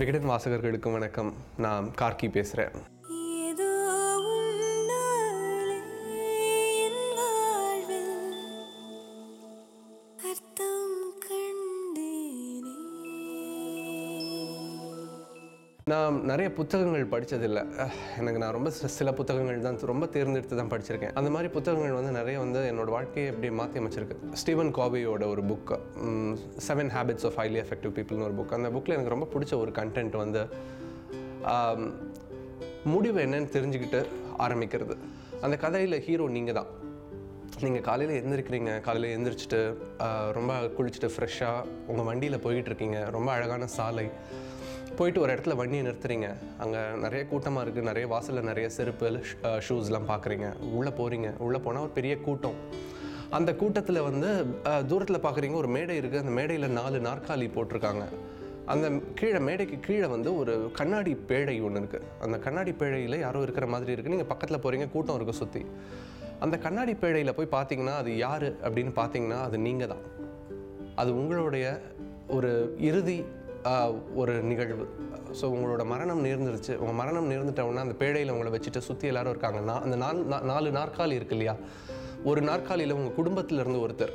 விகடன் வாசகர்களுக்கு வணக்கம். நான் கார்கி பேசுகிறேன் நான் நிறைய புத்தகங்கள் படித்ததில்லை எனக்கு நான் ரொம்ப சில புத்தகங்கள் தான் ரொம்ப தேர்ந்தெடுத்து தான் படிச்சிருக்கேன். அந்த மாதிரி புத்தகங்கள் வந்து நிறைய வந்து என்னோட வாழ்க்கையை எப்படி மாற்றி அமைச்சிருக்கு. ஸ்டீவன் காபியோட ஒரு book seven habits of highly effective பீப்புள்னு ஒரு புக் அந்த புக்கில் எனக்கு ரொம்ப பிடிச்ச ஒரு கண்டென்ட் வந்து முடிவு என்னன்னு தெரிஞ்சுக்கிட்டு ஆரம்பிக்கிறது. அந்த கதையில் ஹீரோ நீங்கள் தான் நீங்கள் காலையில் எழுந்திருக்கிறீங்க காலையில் எழுந்திரிச்சிட்டு ரொம்ப குளிச்சுட்டு ஃப்ரெஷ்ஷாக உங்கள் வண்டியில் போய்கிட்டு இருக்கீங்க. ரொம்ப அழகான சாலை. போயிட்டு ஒரு இடத்துல வண்டியை நிறுத்துறீங்க. அங்கே நிறைய கூட்டமாக இருக்குது நிறைய வாசலில் நிறைய செருப்பு ஷூஸ்லாம் பார்க்குறீங்க உள்ளே போகிறீங்க உள்ளே போனால் ஒரு பெரிய கூட்டம். அந்த கூட்டத்தில் வந்து தூரத்தில் பார்க்குறீங்க ஒரு மேடை இருக்குது அந்த மேடையில் நாலு நாற்காலி போட்டிருக்காங்க. அந்த கீழே மேடைக்கு கீழே வந்து ஒரு கண்ணாடி பேழை ஒன்று இருக்குது அந்த கண்ணாடி பேழையில் யாரோ இருக்கிற மாதிரி இருக்குது நீங்கள் பக்கத்தில் போகிறீங்க கூட்டம் இருக்குது சுற்றி அந்த கண்ணாடி பேழையில் போய் பார்த்தீங்கன்னா அது யார் அப்படின்னு பார்த்தீங்கன்னா அது நீங்கள் தான் அது உங்களுடைய ஒரு இறுதி ஒரு நிகழ்வு. ஸோ உங்களோட மரணம் நேர்ந்துருச்சு. உங்கள் மரணம் நேர்ந்துட்டவுடனே அந்த பேழையில் உங்களை வச்சுட்டு சுற்றி எல்லாரும் இருக்காங்கன்னா அந்த நாலு நாலு நாற்காலி இருக்கு இல்லையா? ஒரு நாற்காலியில் உங்கள் குடும்பத்திலேருந்து ஒருத்தர்.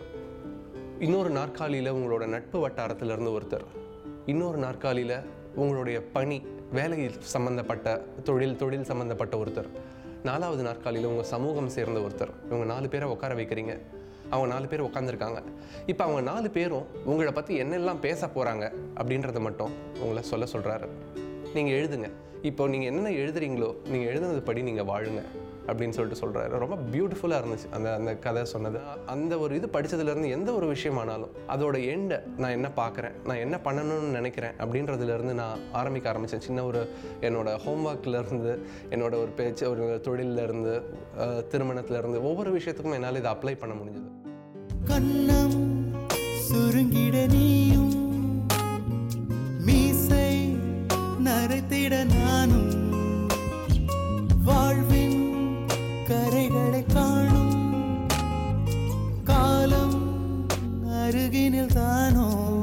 இன்னொரு நாற்காலியில் உங்களோட நட்பு வட்டாரத்திலேருந்து ஒருத்தர். இன்னொரு நாற்காலியில் உங்களுடைய பணி வேலை சம்மந்தப்பட்ட தொழில் தொழில் சம்மந்தப்பட்ட ஒருத்தர். நாலாவது நாற்காலியில் உங்கள் சமூகம் சேர்ந்த ஒருத்தர். இவங்க நாலு பேரை உட்கார வைக்கிறீங்க. அவங்க நாலு பேர் உட்காந்துருக்காங்க இப்போ அவங்க நாலு பேரும் உங்களை பற்றி என்னெல்லாம் பேச போகிறாங்க அப்படின்றத மட்டும் உங்களை சொல்ல சொல்கிறாரு நீங்கள் எழுதுங்க. இப்போ நீங்கள் என்னென்ன எழுதுறீங்களோ நீங்கள் எழுதுனது படி நீங்கள் வாழுங்க அப்படின்னு சொல்லிட்டு சொல்கிறாரு ரொம்ப பியூட்டிஃபுல்லாக இருந்துச்சு. அந்த அந்த கதை சொன்னது. அந்த ஒரு இது படித்ததுலேருந்து எந்த ஒரு விஷயமானாலும் அதோட எண்டை நான் என்ன பார்க்குறேன் நான் என்ன பண்ணணும்னு நினைக்கிறேன் அப்படின்றதுலேருந்து நான் ஆரம்பிக்க ஆரம்பித்தேன் சின்ன ஒரு என்னோடய ஹோம்ஒர்க்லேருந்து என்னோடய ஒரு பேச்சு ஒரு தொழிலேருந்து திருமணத்துலேருந்து ஒவ்வொரு விஷயத்துக்கும் என்னால் இதை அப்ளை பண்ண முடிஞ்சது. கண்ணம் சுருங்கிட நீயும். மீசை நரைத்திட நானும். வாழ்வின் கரைகளை காணும். காலம் அருகினில் தானோ?